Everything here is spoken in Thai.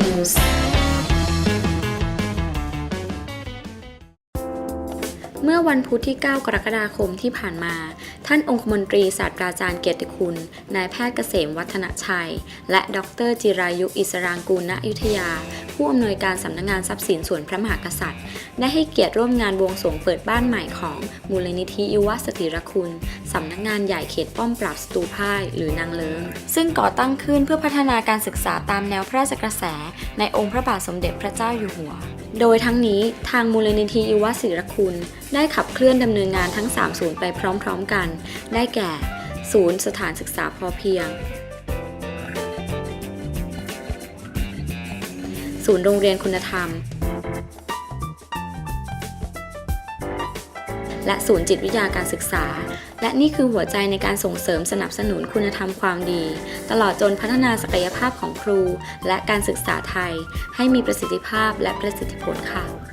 News เมื่อวันพุธที่ 9 กรกฎาคมที่ผ่านมา ท่านองคมนตรีศาสตราจารย์เกียรติคุณ นายแพทย์เกษมวัฒนชัย และดรจิรายุอิสรางกูลณอยุธยาผู้อำนวยการสำนักงงานทรัพย์สินส่วนพระมหากษัตริย์ ได้ให้เกียรติร่วมงานบวงสรวงเปิดบ้านใหม่ของมูลนิธิยุวสติรคุณสำนักงานใหญ่เขตป้อมปราบสตูพ่ายหรือนางเลิงซึ่งก่อตั้งขึ้นเพื่อพัฒนาการศึกษาตามแนวพระราชกระแส ในองค์พระบาทสมเด็จพระเจ้าอยู่หัว โดยทั้งนี้ทางมูลนิธิยุวศิรคุณ ได้ขับเคลื่อนดำเนินงานทั้ง3ศูนย์ไปพร้อม ๆ กัน ได้แก่ ศูนย์สถานศึกษาพอเพียง ศูนย์โรงเรียนคุณธรรม และศูนย์จิตวิทยาการศึกษา และนี่คือหัวใจในการส่งเสริมสนับสนุนคุณธรรมความดี ตลอดจนพัฒนาศักยภาพของครู และการศึกษาไทย ให้มีประสิทธิภาพและประสิทธิผลค่ะ